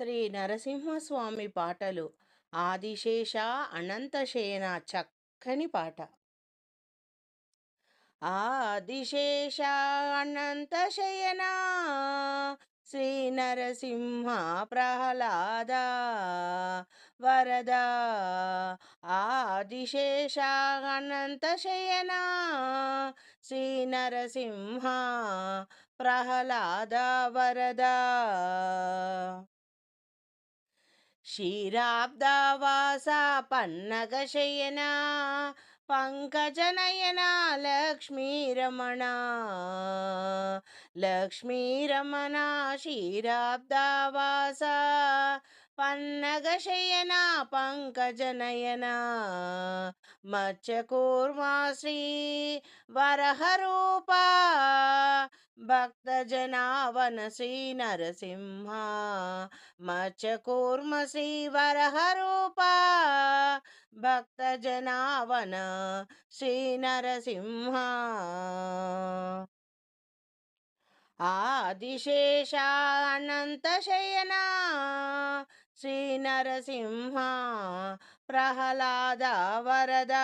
శ్రీ నరసింహస్వామి పాటలు ఆదిశేష అనంతశయన చక్కని పాట. ఆదిశేష అనంతశయన శ్రీ నరసింహ ప్రహ్లాద వరద. ఆదిశేష అనంతశయన శ్రీ నరసింహ ప్రహ్లాద వరద. క్షీరాబ్దవాస పన్నగశయన పంకజనయన లక్ష్మీరమణ. లక్ష్మీరమణ క్షీరాబ్దవాస పన్నగశయన పంకజనయన. మత్స్యకూర్మా శ్రీ వరహరూప భక్తజనావన శ్రీ నరసింహ మత్స్యకూర్మ శ్రీ వరహరూప భక్తజనావన శ్రీ నరసింహ ఆదిశేష అనంతశయన శ్రీ నరసింహ ప్రహ్లాద వరద.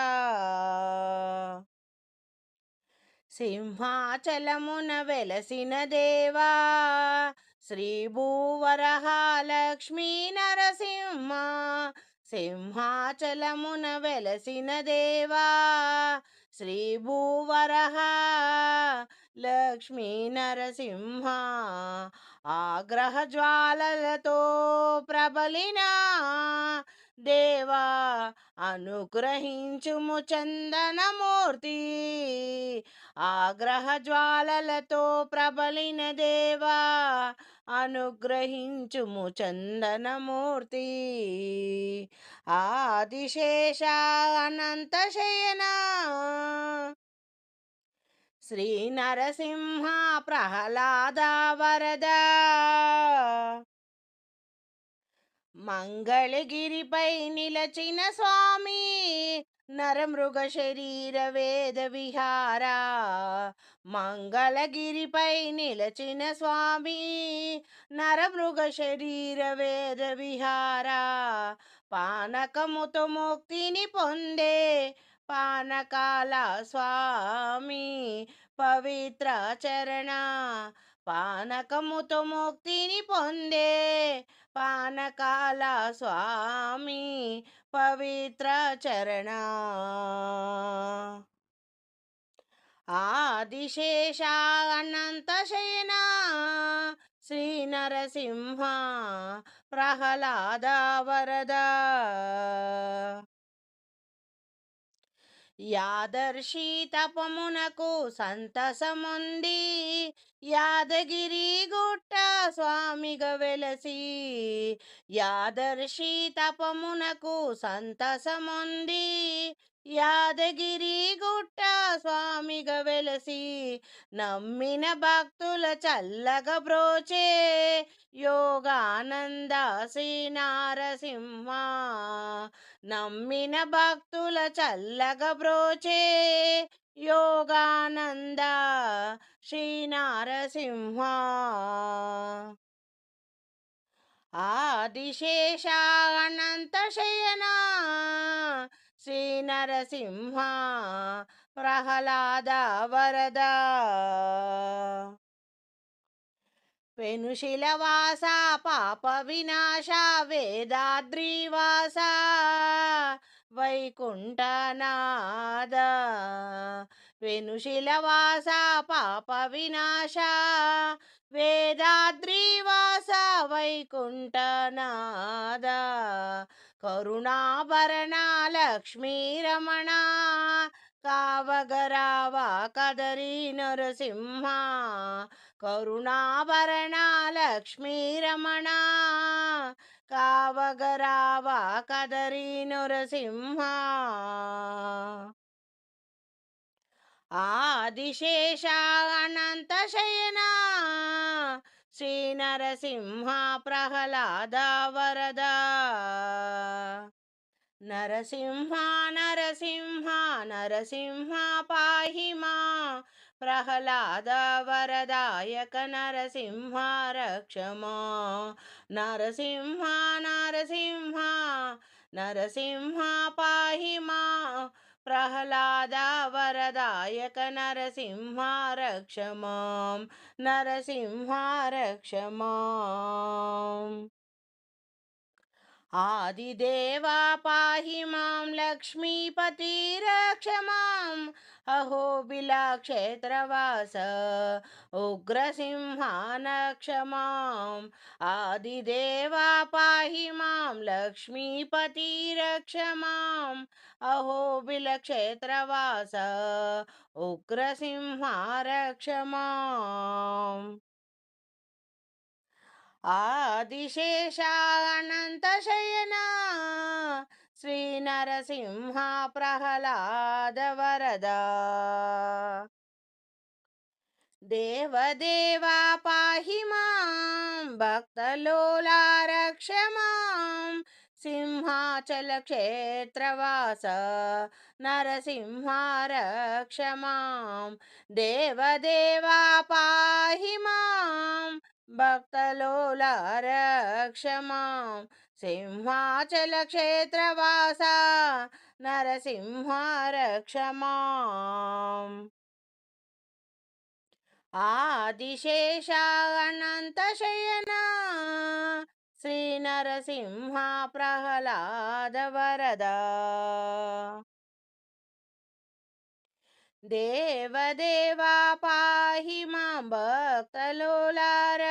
సింహాచలమున వెలసిన దేవా శ్రీభూవరహాలక్ష్మీ నరసింహ సింహాచలమున వెలసిన దేవా శ్రీభూవరహ లక్ష్మీ నరసింహ ఆగ్రహ జ్వాలలతో ప్రబలినా దేవా అనుగ్రహించుము చందనమూర్తి. ఆగ్రహ జ్వాలలతో ప్రబలిన దేవా అనుగ్రహించుము చందనమూర్తి. ఆదిశేష అనంతశయన శ్రీ నరసింహ ప్రహ్లాద వరద. మంగళగిరిపై నిలచిన స్వామి నరమృగ శరీర వేద విహారా. మంగళగిరిపై నిలచిన స్వామి నరమృగ శరీర వేద విహారా. పానకముతో ముక్తిని పొందే పానకాల స్వామి పవిత్ర చరణ. పానకముతో ముక్తిని పొందే పానకాల స్వామి పవిత్ర చరణ. ఆదిశేష అనంతశయన శ్రీ నరసింహ ప్రహ్లాద వరద. యాదర్శి తపమునకు సంతసముంది. యాదగిరి గుట్ట స్వామిగా వెలసి యాదర్శి తపమునకు సంతసముంది. యాదగిరి గుట్ట స్వామిగా వెలసి నమ్మిన భక్తుల చల్లగ బ్రోచే. యోగానంద శ్రీ నారసింహ నమ్మిన భక్తుల చల్లగ బ్రోచే. యోగానంద శ్రీ నారసింహ ఆదిశేష అనంతశయన శ్రీ నరసింహ ప్రహ్లాద వరద. పెనుశిలవాస పాప వినాశ వేదాద్రివాస వైకుంఠనాద వెనుశిలవాస పాప వినాశ వేదాద్రివాస వైకుంఠనాద కరుణాభరణ లక్ష్మీరమణ కావగరావ కదరి నరసింహ? కరుణాభరణ లక్ష్మీరమణ కావగరావ కదరి నరసింహ? ఆదిశేష అనంతశయన శ్రీ నరసింహ ప్రహ్లాద వరద? నరసింహ నరసింహ నరసింహ పాహి మా. ప్రహ్లాద వరదాయక నరసింహ రక్షమా నరసింహ నరసింహ నరసింహ పాహి మా. ప్రహ్లాద వరదాయక నరసింహ రక్షమాం నరసింహ రక్షమాం ఆదిదేవా పాహి మాం లక్ష్మీపతి రక్ష మాం అహోబిలక్షేత్రవాస ఉగ్రసింహానక్ష మాం ఆదిదేవా పాహి మాం లక్ష్మీపతి రక్ష మాం అహోబిలక్షేత్రవాస ఉగ్రసింహారక్ష మాం ఆదిశేషానంతశయనా శ్రీ నరసింహ ప్రహ్లాద వరదా దేవదేవా పాహి మాం భక్తలోలా రక్ష మాం సింహాచల క్షేత్రవాస నరసింహారక్ష మాం దేవదేవా పాహి మాం భక్తలోల రక్ష మాం सिंहाचलक्षेत्रवासा नरसिंहरक्ष मा आदिशेषा अनन्तशयना श्रीनरसिंहाप्रह्लाद वरदा देवदेवा पाहि मां भक्त लोलार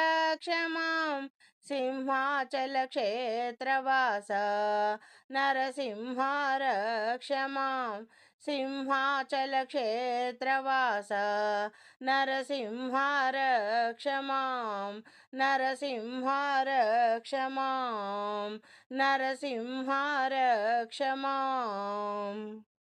माम् सिंहाचलक्षेत्रवास नरसिंहारक्ष मां सिंहाचलक्षेत्रवास नरसिंहारक्ष मां नरसिंहारक्ष मां नरसिंहारक्षमां नरसिंहारक्षमा।